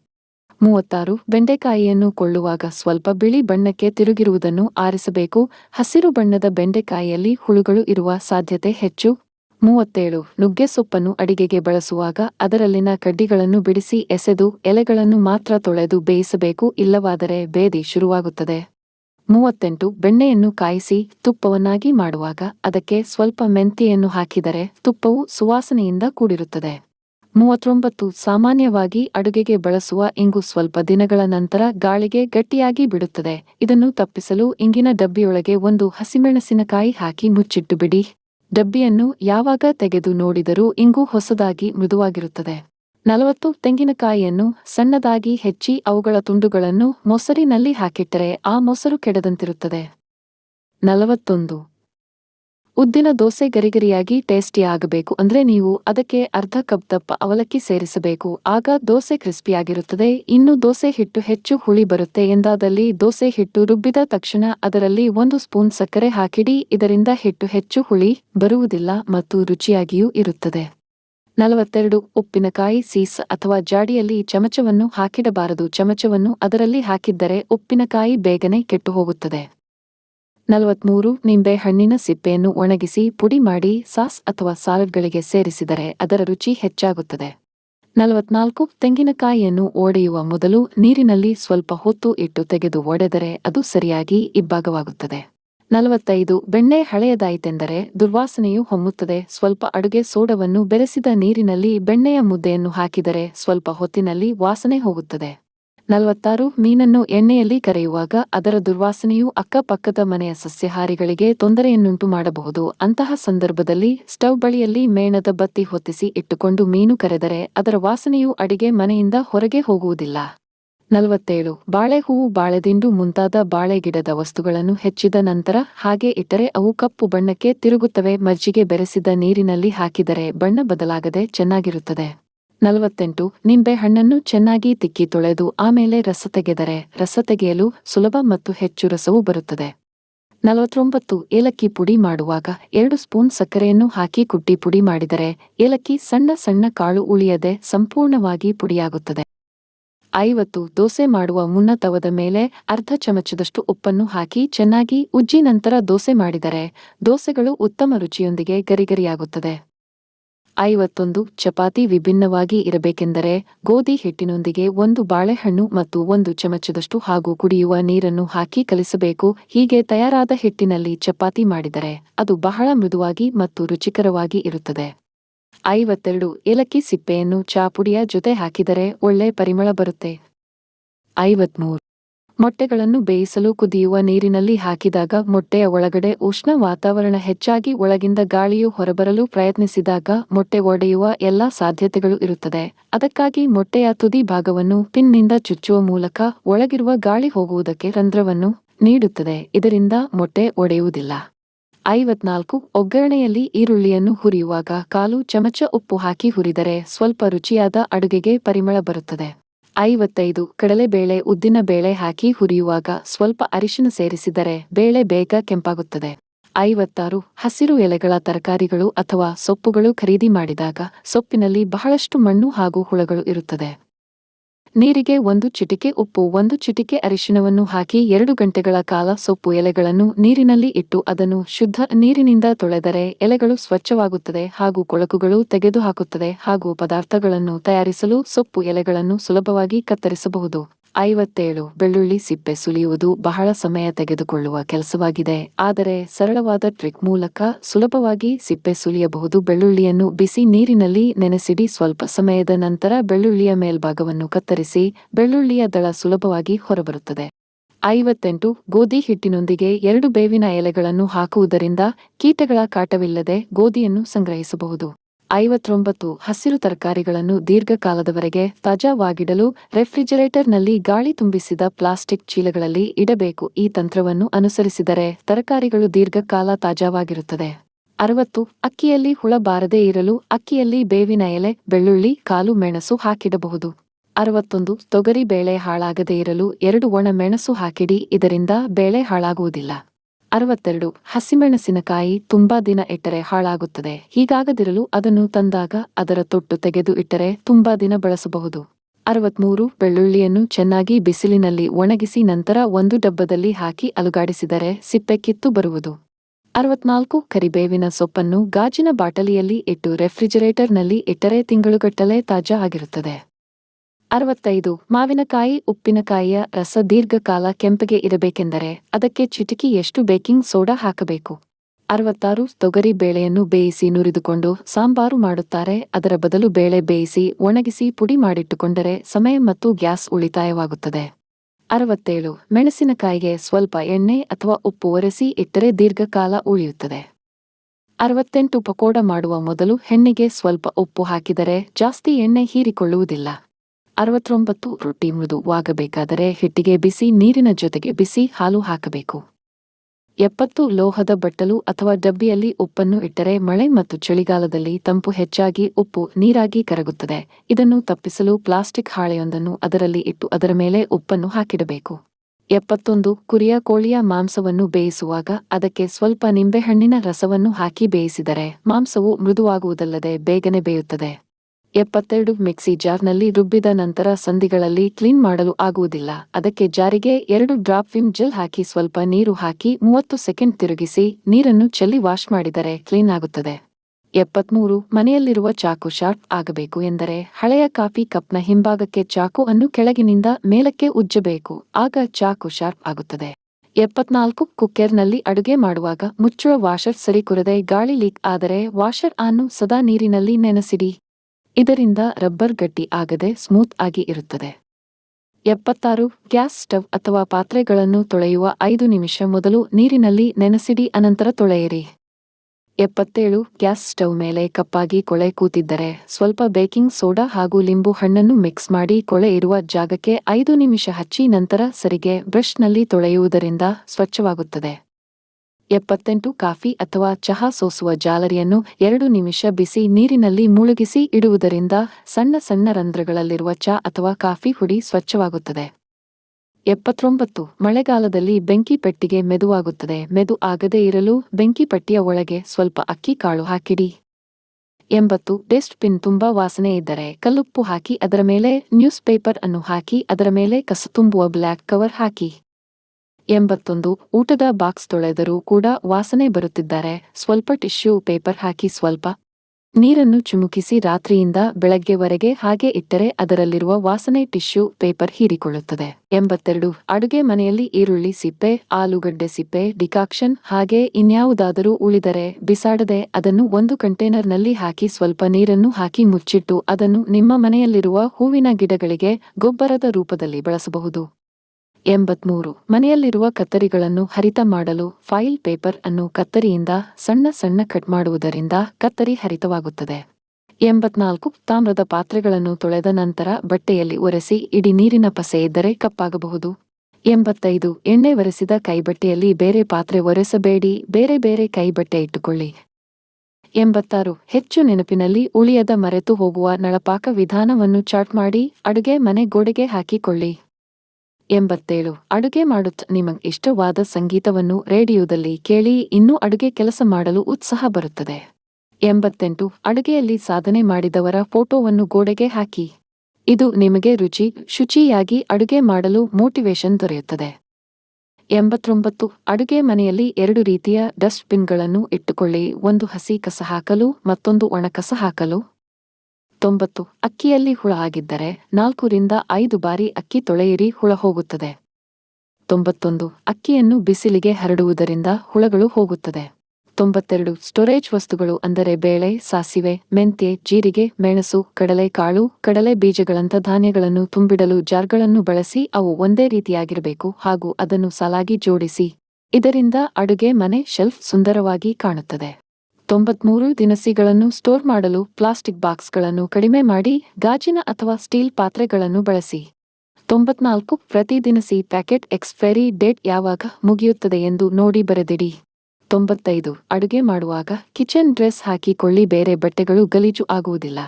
ಮೂವತ್ತಾರು, ಬೆಂಡೆಕಾಯಿಯನ್ನು ಕೊಳ್ಳುವಾಗ ಸ್ವಲ್ಪ ಬಿಳಿ ಬಣ್ಣಕ್ಕೆ ತಿರುಗಿರುವುದನ್ನು ಆರಿಸಬೇಕು. ಹಸಿರು ಬಣ್ಣದ ಬೆಂಡೆಕಾಯಿಯಲ್ಲಿ ಹುಳುಗಳು ಇರುವ ಸಾಧ್ಯತೆ ಹೆಚ್ಚು. ಮೂವತ್ತೇಳು ನುಗ್ಗೆ ಸೊಪ್ಪನ್ನು ಅಡಿಗೆಗೆ ಬಳಸುವಾಗ ಅದರಲ್ಲಿನ ಕಡ್ಡಿಗಳನ್ನು ಬಿಡಿಸಿ ಎಸೆದು ಎಲೆಗಳನ್ನು ಮಾತ್ರ ತೊಳೆದು ಬೇಯಿಸಬೇಕು, ಇಲ್ಲವಾದರೆ ಬೇದಿ ಶುರುವಾಗುತ್ತದೆ. ಮೂವತ್ತೆಂಟು, ಬೆಣ್ಣೆಯನ್ನು ಕಾಯಿಸಿ ತುಪ್ಪವನ್ನಾಗಿ ಮಾಡುವಾಗ ಅದಕ್ಕೆ ಸ್ವಲ್ಪ ಮೆಂತಿಯನ್ನು ಹಾಕಿದರೆ ತುಪ್ಪವು ಸುವಾಸನೆಯಿಂದ ಕೂಡಿರುತ್ತದೆ. ಮೂವತ್ತೊಂಬತ್ತು, ಸಾಮಾನ್ಯವಾಗಿ ಅಡುಗೆಗೆ ಬಳಸುವ ಇಂಗು ಸ್ವಲ್ಪ ದಿನಗಳ ನಂತರ ಗಾಳಿಗೆ ಗಟ್ಟಿಯಾಗಿ ಬಿಡುತ್ತದೆ. ಇದನ್ನು ತಪ್ಪಿಸಲು ಇಂಗಿನ ಡಬ್ಬಿಯೊಳಗೆ ಒಂದು ಹಸಿಮೆಣಸಿನಕಾಯಿ ಹಾಕಿ ಮುಚ್ಚಿಟ್ಟು ಬಿಡಿ. ಡಬ್ಬಿಯನ್ನು ಯಾವಾಗ ತೆಗೆದು ನೋಡಿದರೂ ಇಂಗು ಹೊಸದಾಗಿ ಮೃದುವಾಗಿರುತ್ತದೆ. ನಲವತ್ತು, ತೆಂಗಿನಕಾಯಿಯನ್ನು ಸಣ್ಣದಾಗಿ ಹೆಚ್ಚಿ ಅವುಗಳ ತುಂಡುಗಳನ್ನು ಮೊಸರಿನಲ್ಲಿ ಹಾಕಿಟ್ಟರೆ ಆ ಮೊಸರು ಕೆಡದಂತಿರುತ್ತದೆ. ನಲವತ್ತೊಂದು ಉದ್ದಿನ ದೋಸೆ ಗರಿಗರಿಯಾಗಿ ಟೇಸ್ಟಿ ಆಗಬೇಕು. ಅಂದ್ರೆ ನೀವು ಅದಕ್ಕೆ ಅರ್ಧ ಕಪ್ ದಪ್ಪ ಅವಲಕ್ಕಿ ಸೇರಿಸಬೇಕು. ಆಗ ದೋಸೆ ಕ್ರಿಸ್ಪಿಯಾಗಿರುತ್ತದೆ ಇನ್ನು ದೋಸೆ ಹಿಟ್ಟು ಹೆಚ್ಚು ಹುಳಿ ಬರುತ್ತೆ. ಎಂದಾದಲ್ಲಿ ದೋಸೆ ಹಿಟ್ಟು ರುಬ್ಬಿದ ತಕ್ಷಣ ಅದರಲ್ಲಿ ಒಂದು ಸ್ಪೂನ್ ಸಕ್ಕರೆ ಹಾಕಿಡಿ. ಇದರಿಂದ ಹಿಟ್ಟು ಹೆಚ್ಚು ಹುಳಿ ಬರುವುದಿಲ್ಲ ಮತ್ತು ರುಚಿಯಾಗಿಯೂ ಇರುತ್ತದೆ. ನಲವತ್ತೆರಡು, ಉಪ್ಪಿನಕಾಯಿ ಸೀಸ್ ಅಥವಾ ಜಾಡಿಯಲ್ಲಿ ಚಮಚವನ್ನು ಹಾಕಿಡಬಾರದು. ಚಮಚವನ್ನು ಅದರಲ್ಲಿ ಹಾಕಿದ್ದರೆ ಉಪ್ಪಿನಕಾಯಿ ಬೇಗನೆ ಕೆಟ್ಟು ಹೋಗುತ್ತದೆ. ನಲವತ್ಮೂರು ನಿಂಬೆ ಹಣ್ಣಿನ ಸಿಪ್ಪೆಯನ್ನು ಒಣಗಿಸಿ ಪುಡಿ ಮಾಡಿ ಸಾಸ್ ಅಥವಾ ಸಾಲಡ್ಗಳಿಗೆ ಸೇರಿಸಿದರೆ ಅದರ ರುಚಿ ಹೆಚ್ಚಾಗುತ್ತದೆ. ನಲವತ್ನಾಲ್ಕು ತೆಂಗಿನಕಾಯಿಯನ್ನು ಒಡೆಯುವ ಮೊದಲು ನೀರಿನಲ್ಲಿ ಸ್ವಲ್ಪ ಹೊತ್ತು ಇಟ್ಟು ತೆಗೆದು ಒಡೆದರೆ ಅದು ಸರಿಯಾಗಿ ಇಬ್ಬಾಗವಾಗುತ್ತದೆ ನಲವತ್ತೈದು ಬೆಣ್ಣೆ ಹಳೆಯದಾಯಿತೆಂದರೆ ದುರ್ವಾಸನೆಯು ಹೊಮ್ಮುತ್ತದೆ. ಸ್ವಲ್ಪ ಅಡುಗೆ ಸೋಡವನ್ನು ಬೆರೆಸಿದ ನೀರಿನಲ್ಲಿ ಬೆಣ್ಣೆಯ ಮುದ್ದೆಯನ್ನು ಹಾಕಿದರೆ ಸ್ವಲ್ಪ ಹೊತ್ತಿನಲ್ಲಿ ವಾಸನೆ ಹೋಗುತ್ತದೆ. ನಲವತ್ತಾರು, ಮೀನನ್ನು ಎಣ್ಣೆಯಲ್ಲಿ ಕರೆಯುವಾಗ ಅದರ ದುರ್ವಾಸನೆಯು ಅಕ್ಕಪಕ್ಕದ ಮನೆಯ ಸಸ್ಯಹಾರಿಗಳಿಗೆ ತೊಂದರೆಯನ್ನುಂಟು ಮಾಡಬಹುದು ಅಂತಹ ಸಂದರ್ಭದಲ್ಲಿ ಸ್ಟವ್ ಬಳಿಯಲ್ಲಿ ಮೇಣದ ಬತ್ತಿ ಹೊತ್ತಿಸಿ ಇಟ್ಟುಕೊಂಡು ಮೀನು ಕರೆದರೆ ಅದರ ವಾಸನೆಯು ಅಡಿಗೆ ಮನೆಯಿಂದ ಹೊರಗೆ ಹೋಗುವುದಿಲ್ಲ. ನಲವತ್ತೇಳು, ಬಾಳೆಹೂವು ಬಾಳೆದಿಂಡು ಮುಂತಾದ ಬಾಳೆ ಗಿಡದ ವಸ್ತುಗಳನ್ನು ಹೆಚ್ಚಿದ ನಂತರ ಹಾಗೆ ಇಟ್ಟರೆ ಅವು ಕಪ್ಪು ಬಣ್ಣಕ್ಕೆ ತಿರುಗುತ್ತವೆ. ಮಜ್ಜಿಗೆ ಬೆರೆಸಿದ ನೀರಿನಲ್ಲಿ ಹಾಕಿದರೆ ಬಣ್ಣ ಬದಲಾಗದೆ ಚೆನ್ನಾಗಿರುತ್ತದೆ. ನಲವತ್ತೆಂಟು, ನಿಂಬೆ ಹಣ್ಣನ್ನು ಚೆನ್ನಾಗಿ ತಿಕ್ಕಿ ತೊಳೆದು ಆಮೇಲೆ ರಸ ತೆಗೆದರೆ ರಸ ತೆಗೆಯಲು ಸುಲಭ ಮತ್ತು ಹೆಚ್ಚು ರಸವು ಬರುತ್ತದೆ. ನಲವತ್ತೊಂಬತ್ತು, ಏಲಕ್ಕಿ ಪುಡಿ ಮಾಡುವಾಗ ಎರಡು ಸ್ಪೂನ್ ಸಕ್ಕರೆಯನ್ನು ಹಾಕಿ ಕುಟ್ಟಿ ಪುಡಿ ಮಾಡಿದರೆ ಏಲಕ್ಕಿ ಸಣ್ಣ ಸಣ್ಣ ಕಾಳು ಉಳಿಯದೆ ಸಂಪೂರ್ಣವಾಗಿ ಪುಡಿಯಾಗುತ್ತದೆ. ಐವತ್ತು, ದೋಸೆ ಮಾಡುವ ಮುನ್ನ ತವದ ಮೇಲೆ ಅರ್ಧ ಚಮಚದಷ್ಟು ಉಪ್ಪನ್ನು ಹಾಕಿ ಚೆನ್ನಾಗಿ ಉಜ್ಜಿ ನಂತರ ದೋಸೆ ಮಾಡಿದರೆ ದೋಸೆಗಳು ಉತ್ತಮ ರುಚಿಯೊಂದಿಗೆ ಗರಿಗರಿಯಾಗುತ್ತದೆ. ಐವತ್ತೊಂದು ಚಪಾತಿ ವಿಭಿನ್ನವಾಗಿ ಇರಬೇಕೆಂದರೆ ಗೋಧಿ ಹಿಟ್ಟಿನೊಂದಿಗೆ ಒಂದು ಬಾಳೆಹಣ್ಣು ಮತ್ತು ಒಂದು ಚಮಚದಷ್ಟು ಹಾಗೂ ಕುಡಿಯುವ ನೀರನ್ನು ಹಾಕಿ ಕಲಿಸಬೇಕು. ಹೀಗೆ ತಯಾರಾದ ಹಿಟ್ಟಿನಲ್ಲಿ ಚಪಾತಿ ಮಾಡಿದರೆ ಅದು ಬಹಳ ಮೃದುವಾಗಿ ಮತ್ತು ರುಚಿಕರವಾಗಿ ಇರುತ್ತದೆ. ಐವತ್ತೆರಡು ಏಲಕ್ಕಿ ಸಿಪ್ಪೆಯನ್ನು ಚಾಪುಡಿಯ ಜೊತೆ ಹಾಕಿದರೆ ಒಳ್ಳೆ ಪರಿಮಳ ಬರುತ್ತೆ. ಐವತ್ಮೂರು ಮೊಟ್ಟೆಗಳನ್ನು ಬೇಯಿಸಲು ಕುದಿಯುವ ನೀರಿನಲ್ಲಿ ಹಾಕಿದಾಗ ಮೊಟ್ಟೆಯ ಒಳಗಡೆ ಉಷ್ಣ ವಾತಾವರಣ ಹೆಚ್ಚಾಗಿ ಒಳಗಿಂದ ಗಾಳಿಯು ಹೊರಬರಲು ಪ್ರಯತ್ನಿಸಿದಾಗ ಮೊಟ್ಟೆ ಒಡೆಯುವ ಎಲ್ಲಾ ಸಾಧ್ಯತೆಗಳು ಇರುತ್ತದೆ. ಅದಕ್ಕಾಗಿ ಮೊಟ್ಟೆಯ ತುದಿ ಭಾಗವನ್ನು ಪಿನ್ನಿಂದ ಚುಚ್ಚುವ ಮೂಲಕ ಒಳಗಿರುವ ಗಾಳಿ ಹೋಗುವುದಕ್ಕೆ ರಂಧ್ರವನ್ನು ನೀಡುತ್ತದೆ. ಇದರಿಂದ ಮೊಟ್ಟೆ ಒಡೆಯುವುದಿಲ್ಲ. ಐವತ್ನಾಲ್ಕು. ಒಗ್ಗರಣೆಯಲ್ಲಿ ಈರುಳ್ಳಿಯನ್ನು ಹುರಿಯುವಾಗ ಕಾಲು ಚಮಚ ಉಪ್ಪು ಹಾಕಿ ಹುರಿದರೆ ಸ್ವಲ್ಪ ರುಚಿಯಾದ ಅಡುಗೆಗೆ ಪರಿಮಳ ಬರುತ್ತದೆ. ಐವತ್ತೈದು ಕಡಲೆಬೇಳೆ ಉದ್ದಿನ ಬೇಳೆ ಹಾಕಿ ಹುರಿಯುವಾಗ ಸ್ವಲ್ಪ ಅರಿಶಿನ ಸೇರಿಸಿದರೆ ಬೇಳೆ ಬೇಗ ಕೆಂಪಾಗುತ್ತದೆ. ಐವತ್ತಾರು ಹಸಿರು ಎಲೆಗಳ ತರಕಾರಿಗಳು ಅಥವಾ ಸೊಪ್ಪುಗಳು ಖರೀದಿ ಮಾಡಿದಾಗ ಸೊಪ್ಪಿನಲ್ಲಿ ಬಹಳಷ್ಟು ಮಣ್ಣು ಹಾಗೂ ಹುಳಗಳು ಇರುತ್ತದೆ. ನೀರಿಗೆ ಒಂದು ಚಿಟಿಕೆ ಉಪ್ಪು, ಒಂದು ಚಿಟಿಕೆ ಅರಿಶಿಣವನ್ನು ಹಾಕಿ ಎರಡು ಗಂಟೆಗಳ ಕಾಲ ಸೊಪ್ಪು ಎಲೆಗಳನ್ನು ನೀರಿನಲ್ಲಿ ಇಟ್ಟು ಅದನ್ನು ಶುದ್ಧ ನೀರಿನಿಂದ ತೊಳೆದರೆ ಎಲೆಗಳು ಸ್ವಚ್ಛವಾಗುತ್ತದೆ ಹಾಗೂ ಕೊಳಕುಗಳು ತೆಗೆದುಹಾಕುತ್ತದೆ ಹಾಗೂ ಪದಾರ್ಥಗಳನ್ನು ತಯಾರಿಸಲು ಸೊಪ್ಪು ಎಲೆಗಳನ್ನು ಸುಲಭವಾಗಿ ಕತ್ತರಿಸಬಹುದು. ಐವತ್ತೇಳು ಬೆಳ್ಳುಳ್ಳಿ ಸಿಪ್ಪೆ ಸುಲಿಯುವುದು ಬಹಳ ಸಮಯ ತೆಗೆದುಕೊಳ್ಳುವ ಕೆಲಸವಾಗಿದೆ. ಆದರೆ ಸರಳವಾದ ಟ್ರಿಕ್ ಮೂಲಕ ಸುಲಭವಾಗಿ ಸಿಪ್ಪೆ ಸುಲಿಯಬಹುದು. ಬೆಳ್ಳುಳ್ಳಿಯನ್ನು ಬಿಸಿ ನೀರಿನಲ್ಲಿ ನೆನೆಸಿಡಿ. ಸ್ವಲ್ಪ ಸಮಯದ ನಂತರ ಬೆಳ್ಳುಳ್ಳಿಯ ಮೇಲ್ಭಾಗವನ್ನು ಕತ್ತರಿಸಿ ಬೆಳ್ಳುಳ್ಳಿಯ ದಳ ಸುಲಭವಾಗಿ ಹೊರಬರುತ್ತದೆ. ಐವತ್ತೆಂಟು ಗೋಧಿ ಹಿಟ್ಟಿನೊಂದಿಗೆ ಎರಡು ಬೇವಿನ ಎಲೆಗಳನ್ನು ಹಾಕುವುದರಿಂದ ಕೀಟಗಳ ಕಾಟವಿಲ್ಲದೆ ಗೋಧಿಯನ್ನು ಸಂಗ್ರಹಿಸಬಹುದು. ಐವತ್ತೊಂಬತ್ತು ಹಸಿರು ತರಕಾರಿಗಳನ್ನು ದೀರ್ಘಕಾಲದವರೆಗೆ ತಾಜಾವಾಗಿಡಲು ರೆಫ್ರಿಜರೇಟರ್ನಲ್ಲಿ ಗಾಳಿ ತುಂಬಿಸಿದ ಪ್ಲಾಸ್ಟಿಕ್ ಚೀಲಗಳಲ್ಲಿ ಇಡಬೇಕು ಈ ತಂತ್ರವನ್ನು ಅನುಸರಿಸಿದರೆ ತರಕಾರಿಗಳು ದೀರ್ಘಕಾಲ ತಾಜಾವಾಗಿರುತ್ತದೆ. ಅರವತ್ತು ಅಕ್ಕಿಯಲ್ಲಿ ಹುಳ ಬಾರದೇ ಇರಲು ಅಕ್ಕಿಯಲ್ಲಿ ಬೇವಿನ ಎಲೆ, ಬೆಳ್ಳುಳ್ಳಿ, ಕಾಲು ಮೆಣಸು ಹಾಕಿಡಬಹುದು. ಅರವತ್ತೊಂದು ತೊಗರಿ ಬೇಳೆ ಹಾಳಾಗದೇ ಇರಲು ಎರಡು ಒಣ ಮೆಣಸು ಹಾಕಿಡಿ, ಇದರಿಂದ ಬೇಳೆ ಹಾಳಾಗುವುದಿಲ್ಲ. ಅರವತ್ತೆರಡು, ಹಸಿಮೆಣಸಿನಕಾಯಿ ತುಂಬಾ ದಿನ ಇಟ್ಟರೆ ಹಾಳಾಗುತ್ತದೆ. ಹೀಗಾಗದಿರಲು ಅದನ್ನು ತಂದಾಗ ಅದರ ತೊಟ್ಟು ತೆಗೆದು ಇಟ್ಟರೆ ತುಂಬಾ ದಿನ ಬಳಸಬಹುದು. ಅರವತ್ಮೂರು, ಬೆಳ್ಳುಳ್ಳಿಯನ್ನು ಚೆನ್ನಾಗಿ ಬಿಸಿಲಿನಲ್ಲಿ ಒಣಗಿಸಿ ನಂತರ ಒಂದು ಡಬ್ಬದಲ್ಲಿ ಹಾಕಿ ಅಲುಗಾಡಿಸಿದರೆ ಸಿಪ್ಪೆ ಕಿತ್ತು ಬರುವುದು. ಅರವತ್ನಾಲ್ಕು, ಕರಿಬೇವಿನ ಸೊಪ್ಪನ್ನು ಗಾಜಿನ ಬಾಟಲಿಯಲ್ಲಿ ಇಟ್ಟು ರೆಫ್ರಿಜರೇಟರ್ನಲ್ಲಿ ಇಟ್ಟರೆ ತಿಂಗಳುಗಟ್ಟಲೆ ತಾಜಾ ಆಗಿರುತ್ತದೆ. ಅರವತ್ತೈದು. ಮಾವಿನಕಾಯಿ, ಉಪ್ಪಿನಕಾಯಿಯ ರಸ ದೀರ್ಘಕಾಲ ಕೆಂಪಗೆ ಇರಬೇಕೆಂದರೆ ಅದಕ್ಕೆ ಚಿಟಿಕಿ ಎಷ್ಟು ಬೇಕಿಂಗ್ ಸೋಡಾ ಹಾಕಬೇಕು? ಅರವತ್ತಾರು. ತೊಗರಿ ಬೇಳೆಯನ್ನು ಬೇಯಿಸಿ ನುರಿದುಕೊಂಡು ಸಾಂಬಾರು ಮಾಡುತ್ತಾರೆ. ಅದರ ಬದಲು ಬೇಳೆ ಬೇಯಿಸಿ ಒಣಗಿಸಿ ಪುಡಿ ಮಾಡಿಟ್ಟುಕೊಂಡರೆ ಸಮಯ ಮತ್ತು ಗ್ಯಾಸ್ ಉಳಿತಾಯವಾಗುತ್ತದೆ. ಅರವತ್ತೇಳು. ಮೆಣಸಿನಕಾಯಿಗೆ ಸ್ವಲ್ಪ ಎಣ್ಣೆ ಅಥವಾ ಉಪ್ಪು ಒರೆಸಿ ಇಟ್ಟರೆ ದೀರ್ಘಕಾಲ ಉಳಿಯುತ್ತದೆ. ಅರವತ್ತೆಂಟು. ಪಕೋಡ ಮಾಡುವ ಮೊದಲು ಹೆಣ್ಣಿಗೆ ಸ್ವಲ್ಪ ಉಪ್ಪು ಹಾಕಿದರೆ ಜಾಸ್ತಿ ಎಣ್ಣೆ ಹೀರಿಕೊಳ್ಳುವುದಿಲ್ಲ. ಅರವತ್ತೊಂಬತ್ತು ರೊಟ್ಟಿ ಮೃದುವಾಗಬೇಕಾದರೆ ಹಿಟ್ಟಿಗೆ ಬಿಸಿ, ನೀರಿನ ಜೊತೆಗೆ ಬಿಸಿ ಹಾಲು ಹಾಕಬೇಕು. ಎಪ್ಪತ್ತು ಲೋಹದ ಬಟ್ಟಲು ಅಥವಾ ಡಬ್ಬಿಯಲ್ಲಿ ಉಪ್ಪನ್ನು ಇಟ್ಟರೆ ಮಳೆ ಮತ್ತು ಚಳಿಗಾಲದಲ್ಲಿ ತಂಪು ಹೆಚ್ಚಾಗಿ, ಉಪ್ಪು ನೀರಾಗಿ ಕರಗುತ್ತದೆ. ಇದನ್ನು ತಪ್ಪಿಸಲು ಪ್ಲಾಸ್ಟಿಕ್ ಹಾಳೆಯೊಂದನ್ನು ಅದರಲ್ಲಿ ಇಟ್ಟು ಅದರ ಮೇಲೆ ಉಪ್ಪನ್ನು ಹಾಕಿಡಬೇಕು. ಎಪ್ಪತ್ತೊಂದು, ಕುರಿಯ ಕೋಳಿಯ ಮಾಂಸವನ್ನು ಬೇಯಿಸುವಾಗ ಅದಕ್ಕೆ ಸ್ವಲ್ಪ ನಿಂಬೆಹಣ್ಣಿನ ರಸವನ್ನು ಹಾಕಿ ಬೇಯಿಸಿದರೆ ಮಾಂಸವು ಮೃದುವಾಗುವುದಲ್ಲದೆ ಬೇಗನೆ ಬೇಯುತ್ತದೆ. ಎಪ್ಪತ್ತೆರಡು ಮಿಕ್ಸಿ ಜಾರ್ನಲ್ಲಿ ರುಬ್ಬಿದ ನಂತರ ಸಂಧಿಗಳಲ್ಲಿ ಕ್ಲೀನ್ ಮಾಡಲು ಆಗುವುದಿಲ್ಲ. ಅದಕ್ಕೆ ಜಾರಿಗೆ ಎರಡು ಡ್ರಾಪ್ ವಿಮ್ ಜೆಲ್ ಹಾಕಿ ಸ್ವಲ್ಪ ನೀರು ಹಾಕಿ ಮೂವತ್ತು ಸೆಕೆಂಡ್ ತಿರುಗಿಸಿ ನೀರನ್ನು ಚೆಲ್ಲಿ ವಾಶ್ ಮಾಡಿದರೆ ಕ್ಲೀನ್ ಆಗುತ್ತದೆ. ಎಪ್ಪತ್ಮೂರು ಮನೆಯಲ್ಲಿರುವ ಚಾಕು ಶಾರ್ಪ್ ಆಗಬೇಕು ಎಂದರೆ ಹಳೆಯ ಕಾಫಿ ಕಪ್ನ ಹಿಂಭಾಗಕ್ಕೆ ಚಾಕು ಅನ್ನು ಕೆಳಗಿನಿಂದ ಮೇಲಕ್ಕೆ ಉಜ್ಜಬೇಕು. ಆಗ ಚಾಕು ಶಾರ್ಪ್ ಆಗುತ್ತದೆ. ಎಪ್ಪತ್ನಾಲ್ಕು ಕುಕ್ಕರ್ನಲ್ಲಿ ಅಡುಗೆ ಮಾಡುವಾಗ ಮುಚ್ಚುವ ವಾಷರ್ ಸರಿ ಕುರದೆ ಗಾಳಿ ಲೀಕ್ ಆದರೆ ವಾಷರ್ ಅನ್ನು ಸದಾ ನೀರಿನಲ್ಲಿ ನೆನೆಸಿಡಿ. ಇದರಿಂದ ರಬ್ಬರ್ ಗಟ್ಟಿ ಆಗದೆ ಸ್ಮೂತ್ ಆಗಿ ಇರುತ್ತದೆ. ಎಪ್ಪತ್ತಾರು, ಗ್ಯಾಸ್ ಸ್ಟವ್ ಅಥವಾ ಪಾತ್ರೆಗಳನ್ನು ತೊಳೆಯುವ ಐದು ನಿಮಿಷ ಮೊದಲು ನೀರಿನಲ್ಲಿ ನೆನೆಸಿಡಿ, ಅನಂತರ ತೊಳೆಯಿರಿ. ಎಪ್ಪತ್ತೇಳು, ಗ್ಯಾಸ್ ಸ್ಟವ್ ಮೇಲೆ ಕಪ್ಪಾಗಿ ಕೊಳೆ ಕೂತಿದ್ದರೆ ಸ್ವಲ್ಪ ಬೇಕಿಂಗ್ ಸೋಡಾ ಹಾಗೂ ಲಿಂಬು ಹಣ್ಣನ್ನು ಮಿಕ್ಸ್ ಮಾಡಿ ಕೊಳೆ ಇರುವ ಜಾಗಕ್ಕೆ ಐದು ನಿಮಿಷ ಹಚ್ಚಿ ನಂತರ ಸರಿಗೆ ಬ್ರಷ್ನಲ್ಲಿ ತೊಳೆಯುವುದರಿಂದ ಸ್ವಚ್ಛವಾಗುತ್ತದೆ. ಎಪ್ಪತ್ತೆಂಟು ಕಾಫಿ ಅಥವಾ ಚಹಾ ಸೋಸುವ ಜಾಲರಿಯನ್ನು ಎರಡು ನಿಮಿಷ ಬಿಸಿ ನೀರಿನಲ್ಲಿ ಮುಳುಗಿಸಿ ಇಡುವುದರಿಂದ ಸಣ್ಣ ಸಣ್ಣ ರಂಧ್ರಗಳಲ್ಲಿರುವ ಚಹಾ ಅಥವಾ ಕಾಫಿ ಹುಡಿ ಸ್ವಚ್ಛವಾಗುತ್ತದೆ. ಎಪ್ಪತ್ತೊಂಬತ್ತು ಮಳೆಗಾಲದಲ್ಲಿ ಬೆಂಕಿ ಪೆಟ್ಟಿಗೆ ಮೆದುವಾಗುತ್ತದೆ. ಮೆದು ಆಗದೇ ಇರಲು ಬೆಂಕಿ ಪಟ್ಟಿಯ ಒಳಗೆ ಸ್ವಲ್ಪ ಅಕ್ಕಿ ಕಾಳು ಹಾಕಿಡಿ. ಎಂಬತ್ತು ಡೆಸ್ಟ್ ಪಿನ್ ತುಂಬಾ ವಾಸನೆ ಇದ್ದರೆ ಕಲ್ಲುಪ್ಪು ಹಾಕಿ ಅದರ ಮೇಲೆ ನ್ಯೂಸ್ ಪೇಪರ್ ಅನ್ನು ಹಾಕಿ ಅದರ ಮೇಲೆ ಕಸ ತುಂಬುವ ಬ್ಲ್ಯಾಕ್ ಕವರ್ ಹಾಕಿ. ಎಂಬತ್ತೊಂದು ಊಟದ ಬಾಕ್ಸ್ ತೊಳೆದರೂ ಕೂಡ ವಾಸನೆ ಬರುತ್ತಿದ್ದಾರೆ. ಸ್ವಲ್ಪ ಟಿಶ್ಯೂ ಪೇಪರ್ ಹಾಕಿ ಸ್ವಲ್ಪ ನೀರನ್ನು ಚುಮುಕಿಸಿ ರಾತ್ರಿಯಿಂದ ಬೆಳಗ್ಗೆವರೆಗೆ ಹಾಗೆ ಇಟ್ಟರೆ ಅದರಲ್ಲಿರುವ ವಾಸನೆ ಟಿಶ್ಯೂ ಪೇಪರ್ ಹೀರಿಕೊಳ್ಳುತ್ತದೆ. ಎಂಬತ್ತೆರಡು ಅಡುಗೆ ಮನೆಯಲ್ಲಿ ಈರುಳ್ಳಿ ಸಿಪ್ಪೆ, ಆಲೂಗಡ್ಡೆ ಸಿಪ್ಪೆ, ಡಿಕಾಕ್ಷನ್ ಹಾಗೆ ಇನ್ಯಾವುದಾದರೂ ಉಳಿದರೆ ಬಿಸಾಡದೆ ಅದನ್ನು ಒಂದು ಕಂಟೇನರ್ನಲ್ಲಿ ಹಾಕಿ ಸ್ವಲ್ಪ ನೀರನ್ನು ಹಾಕಿ ಮುಚ್ಚಿಟ್ಟು ಅದನ್ನು ನಿಮ್ಮ ಮನೆಯಲ್ಲಿರುವ ಹೂವಿನ ಗಿಡಗಳಿಗೆ ಗೊಬ್ಬರದ ರೂಪದಲ್ಲಿ ಬಳಸಬಹುದು. ಎಂಬತ್ಮೂರು. ಮನೆಯಲ್ಲಿರುವ ಕತ್ತರಿಗಳನ್ನು ಹರಿತ ಮಾಡಲು ಫೈಲ್ ಪೇಪರ್ ಅನ್ನು ಕತ್ತರಿಯಿಂದ ಸಣ್ಣ ಸಣ್ಣ ಕಟ್ ಮಾಡುವುದರಿಂದ ಕತ್ತರಿ ಹರಿತವಾಗುತ್ತದೆ. ಎಂಬತ್ನಾಲ್ಕು. ತಾಮ್ರದ ಪಾತ್ರೆಗಳನ್ನು ತೊಳೆದ ನಂತರ ಬಟ್ಟೆಯಲ್ಲಿ ಒರೆಸಿ ಇಡೀ ನೀರಿನ ಪಸೆ ಇದ್ದರೆ ಕಪ್ಪಾಗಬಹುದು. ಎಂಬತ್ತೈದು. ಎಣ್ಣೆ ಒರೆಸಿದ ಕೈಬಟ್ಟೆಯಲ್ಲಿ ಬೇರೆ ಪಾತ್ರೆ ಒರೆಸಬೇಡಿ, ಬೇರೆ ಬೇರೆ ಕೈಬಟ್ಟೆ ಇಟ್ಟುಕೊಳ್ಳಿ. ಎಂಬತ್ತಾರು. ಹೆಚ್ಚು ನೆನಪಿನಲ್ಲಿ ಉಳಿಯದ ಮರೆತು ಹೋಗುವ ನಳಪಾಕ ವಿಧಾನವನ್ನು ಚಾಟ್ ಮಾಡಿ, ಅಡುಗೆ ಮನೆ ಗೋಡೆಗೆ ಹಾಕಿಕೊಳ್ಳಿ. ಎಂಬತ್ತೇಳು. ಅಡುಗೆ ಮಾಡುತ್ತ ನಿಮಗೆ ಇಷ್ಟವಾದ ಸಂಗೀತವನ್ನು ರೇಡಿಯೋದಲ್ಲಿ ಕೇಳಿ ಇನ್ನೂ ಅಡುಗೆ ಕೆಲಸ ಮಾಡಲು ಉತ್ಸಾಹ ಬರುತ್ತದೆ. ಎಂಬತ್ತೆಂಟು. ಅಡುಗೆಯಲ್ಲಿ ಸಾಧನೆ ಮಾಡಿದವರ ಫೋಟೋವನ್ನು ಗೋಡೆಗೆ ಹಾಕಿ. ಇದು ನಿಮಗೆ ರುಚಿ, ಶುಚಿಯಾಗಿ ಅಡುಗೆ ಮಾಡಲು ಮೋಟಿವೇಶನ್ ದೊರೆಯುತ್ತದೆ. ಎಂಬತ್ತೊಂಬತ್ತು. ಅಡುಗೆ ಮನೆಯಲ್ಲಿ ಎರಡು ರೀತಿಯ ಡಸ್ಟ್ ಬಿನ್ಗಳನ್ನು ಇಟ್ಟುಕೊಳ್ಳಿ. ಒಂದು ಹಸಿ ಕಸ ಹಾಕಲು, ಮತ್ತೊಂದು ಒಣ ಕಸ ಹಾಕಲು. ತೊಂಬತ್ತು. ಅಕ್ಕಿಯಲ್ಲಿ ಹುಳ ಆಗಿದ್ದರೆ ನಾಲ್ಕರಿಂದ ಐದು ಬಾರಿ ಅಕ್ಕಿ ತೊಳೆಯಿರಿ, ಹುಳ ಹೋಗುತ್ತದೆ. ತೊಂಬತ್ತೊಂದು. ಅಕ್ಕಿಯನ್ನು ಬಿಸಿಲಿಗೆ ಹರಡುವುದರಿಂದ ಹುಳಗಳು ಹೋಗುತ್ತದೆ. ತೊಂಬತ್ತೆರಡು. ಸ್ಟೋರೇಜ್ ವಸ್ತುಗಳು ಅಂದರೆ ಬೇಳೆ, ಸಾಸಿವೆ, ಮೆಂತ್ಯೆ, ಜೀರಿಗೆ, ಮೆಣಸು ಕಡಲೆಕಾಳು ಕಡಲೆ ಬೀಜಗಳಂಥ ಧಾನ್ಯಗಳನ್ನು ತುಂಬಿಡಲು ಜಾರ್ಗಳನ್ನು ಬಳಸಿ ಅವು ಒಂದೇ ರೀತಿಯಾಗಿರಬೇಕು ಹಾಗೂ ಅದನ್ನು ಸಾಲಾಗಿ ಜೋಡಿಸಿ. ಇದರಿಂದ ಅಡುಗೆ ಮನೆ ಶೆಲ್ಫ್ ಸುಂದರವಾಗಿ ಕಾಣುತ್ತದೆ. ತೊಂಬತ್ಮೂರು ದಿನಸಿಗಳನ್ನು ಸ್ಟೋರ್ ಮಾಡಲು ಪ್ಲಾಸ್ಟಿಕ್ ಬಾಕ್ಸ್ಗಳನ್ನು ಕಡಿಮೆ ಮಾಡಿ, ಗಾಜಿನ ಅಥವಾ ಸ್ಟೀಲ್ ಪಾತ್ರೆಗಳನ್ನು ಬಳಸಿ. ತೊಂಬತ್ನಾಲ್ಕು ಪ್ರತಿ ದಿನಸಿ ಪ್ಯಾಕೆಟ್ ಎಕ್ಸ್ಪೈರಿ ಡೇಟ್ ಯಾವಾಗ ಮುಗಿಯುತ್ತದೆ ಎಂದು ನೋಡಿ ಬರೆದಿಡಿ. ತೊಂಬತ್ತೈದು ಅಡುಗೆ ಮಾಡುವಾಗ ಕಿಚನ್ ಡ್ರೆಸ್ ಹಾಕಿಕೊಳ್ಳಿ, ಬೇರೆ ಬಟ್ಟೆಗಳು ಗಲೀಜು ಆಗುವುದಿಲ್ಲ.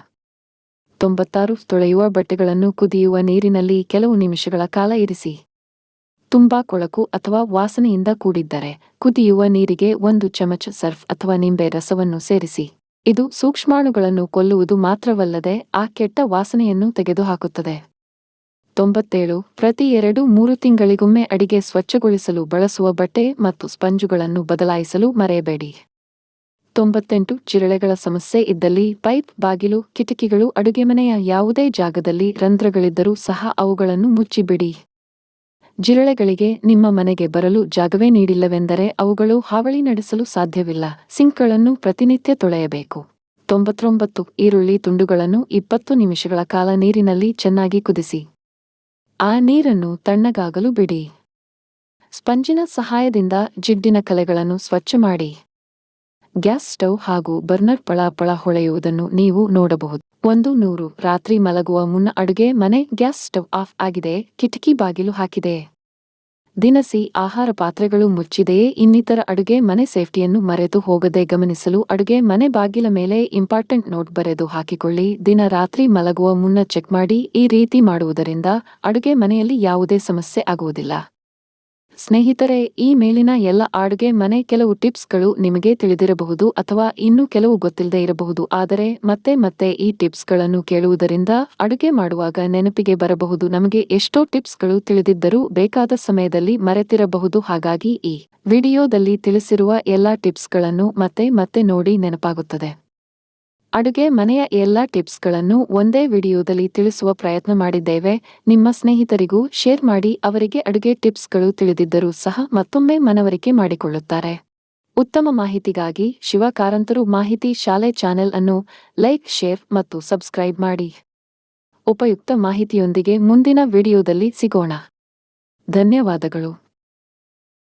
ತೊಂಬತ್ತಾರು ತೊಳೆಯುವ ಬಟ್ಟೆಗಳನ್ನು ಕುದಿಯುವ ನೀರಿನಲ್ಲಿ ಕೆಲವು ನಿಮಿಷಗಳ ಕಾಲ ಇರಿಸಿ. ತುಂಬಾ ಕೊಳಕು ಅಥವಾ ವಾಸನೆಯಿಂದ ಕೂಡಿದ್ದರೆ ಕುದಿಯುವ ನೀರಿಗೆ ಒಂದು ಚಮಚ ಸರ್ಫ್ ಅಥವಾ ನಿಂಬೆ ರಸವನ್ನು ಸೇರಿಸಿ. ಇದು ಸೂಕ್ಷ್ಮಾಣುಗಳನ್ನು ಕೊಲ್ಲುವುದು ಮಾತ್ರವಲ್ಲದೆ ಆ ಕೆಟ್ಟ ವಾಸನೆಯನ್ನು ತೆಗೆದುಹಾಕುತ್ತದೆ. ತೊಂಬತ್ತೇಳು. ಪ್ರತಿ ಎರಡು ಮೂರು ತಿಂಗಳಿಗೊಮ್ಮೆ ಅಡಿಗೆ ಸ್ವಚ್ಛಗೊಳಿಸಲು ಬಳಸುವ ಬಟ್ಟೆ ಮತ್ತು ಸ್ಪಂಜುಗಳನ್ನು ಬದಲಾಯಿಸಲು ಮರೆಯಬೇಡಿ. ತೊಂಬತ್ತೆಂಟು. ಜಿರಳೆಗಳ ಸಮಸ್ಯೆ ಇದ್ದಲ್ಲಿ ಪೈಪ್, ಬಾಗಿಲು, ಕಿಟಕಿಗಳು ಅಡುಗೆಮನೆಯ ಯಾವುದೇ ಜಾಗದಲ್ಲಿ ರಂಧ್ರಗಳಿದ್ದರೂ ಸಹ ಅವುಗಳನ್ನು ಮುಚ್ಚಿಬಿಡಿ. ಜಿರಳೆಗಳಿಗೆ ನಿಮ್ಮ ಮನೆಗೆ ಬರಲು ಜಾಗವೇ ನೀಡಿಲ್ಲವೆಂದರೆ ಅವುಗಳು ಹಾವಳಿ ನಡೆಸಲು ಸಾಧ್ಯವಿಲ್ಲ. ಸಿಂಕ್ಗಳನ್ನು ಪ್ರತಿನಿತ್ಯ ತೊಳೆಯಬೇಕು. ತೊಂಬತ್ತೊಂಬತ್ತು ಈರುಳ್ಳಿ ತುಂಡುಗಳನ್ನು ಇಪ್ಪತ್ತು ನಿಮಿಷಗಳ ಕಾಲ ನೀರಿನಲ್ಲಿ ಚೆನ್ನಾಗಿ ಕುದಿಸಿ. ಆ ನೀರನ್ನು ತಣ್ಣಗಾಗಲು ಬಿಡಿ. ಸ್ಪಂಜಿನ ಸಹಾಯದಿಂದ ಜಿಡ್ಡಿನ ಕಲೆಗಳನ್ನು ಸ್ವಚ್ಛ ಮಾಡಿ. ಗ್ಯಾಸ್ ಸ್ಟೌವ್ ಹಾಗೂ ಬರ್ನರ್ ಪಳ ಪಳ ಹೊಳೆಯುವುದನ್ನು ನೀವು ನೋಡಬಹುದು. ಒಂದು ನೂರು. ರಾತ್ರಿ ಮಲಗುವ ಮುನ್ನ ಅಡುಗೆ ಮನೆ ಗ್ಯಾಸ್ ಸ್ಟವ್ ಆಫ್ ಆಗಿದೆ. ಕಿಟಕಿ ಬಾಗಿಲು ಹಾಕಿದೆ. ದಿನಸಿ ಆಹಾರ ಪಾತ್ರೆಗಳು ಮುಚ್ಚಿದೆಯೇ? ಇನ್ನಿತರ ಅಡುಗೆ ಮನೆ ಸೇಫ್ಟಿಯನ್ನು ಮರೆತು ಹೋಗದೆ ಗಮನಿಸಲು ಅಡುಗೆ ಮನೆ ಬಾಗಿಲ ಮೇಲೆ ಇಂಪಾರ್ಟೆಂಟ್ ನೋಟ್ ಬರೆದು ಹಾಕಿಕೊಳ್ಳಿ. ದಿನ ರಾತ್ರಿ ಮಲಗುವ ಮುನ್ನ ಚೆಕ್ ಮಾಡಿ. ಈ ರೀತಿ ಮಾಡುವುದರಿಂದ ಅಡುಗೆ ಮನೆಯಲ್ಲಿ ಯಾವುದೇ ಸಮಸ್ಯೆ ಆಗುವುದಿಲ್ಲ. ಸ್ನೇಹಿತರೆ ಈ ಮೇಲಿನ ಎಲ್ಲ ಅಡುಗೆ ಮನೆ ಕೆಲವು ಟಿಪ್ಸ್ಗಳು ನಿಮಗೆ ತಿಳಿದಿರಬಹುದು ಅಥವಾ ಇನ್ನೂ ಕೆಲವು ಗೊತ್ತಿಲ್ಲದೆ ಇರಬಹುದು. ಆದರೆ ಮತ್ತೆ ಮತ್ತೆ ಈ ಟಿಪ್ಸ್ಗಳನ್ನು ಕೇಳುವುದರಿಂದ ಅಡುಗೆ ಮಾಡುವಾಗ ನೆನಪಿಗೆ ಬರಬಹುದು. ನಮಗೆ ಎಷ್ಟೋ ಟಿಪ್ಸ್ಗಳು ತಿಳಿದಿದ್ದರೂ ಬೇಕಾದ ಸಮಯದಲ್ಲಿ ಮರೆತಿರಬಹುದು. ಹಾಗಾಗಿ ಈ ವಿಡಿಯೋದಲ್ಲಿ ತಿಳಿಸಿರುವ ಎಲ್ಲ ಟಿಪ್ಸ್ಗಳನ್ನು ಮತ್ತೆ ಮತ್ತೆ ನೋಡಿ ನೆನಪಾಗುತ್ತದೆ. ಅಡುಗೆ ಮನೆಯ ಎಲ್ಲ ಟಿಪ್ಸ್ಗಳನ್ನು ಒಂದೇ ವಿಡಿಯೋದಲ್ಲಿ ತಿಳಿಸುವ ಪ್ರಯತ್ನ ಮಾಡಿದ್ದೇವೆ. ನಿಮ್ಮ ಸ್ನೇಹಿತರಿಗೂ ಶೇರ್ ಮಾಡಿ ಅವರಿಗೆ ಅಡುಗೆ ಟಿಪ್ಸ್ಗಳು ತಿಳಿದಿದ್ದರೂ ಸಹ ಮತ್ತೊಮ್ಮೆ ಮನವರಿಕೆ ಮಾಡಿಕೊಳ್ಳುತ್ತಾರೆ. ಉತ್ತಮ ಮಾಹಿತಿಗಾಗಿ ಶಿವ ಕಾರಂತರು ಮಾಹಿತಿ ಶಾಲೆ ಚಾನೆಲ್ ಅನ್ನು ಲೈಕ್, ಶೇರ್ ಮತ್ತು ಸಬ್ಸ್ಕ್ರೈಬ್ ಮಾಡಿ. ಉಪಯುಕ್ತ ಮಾಹಿತಿಯೊಂದಿಗೆ ಮುಂದಿನ ವಿಡಿಯೋದಲ್ಲಿ ಸಿಗೋಣ. ಧನ್ಯವಾದಗಳು.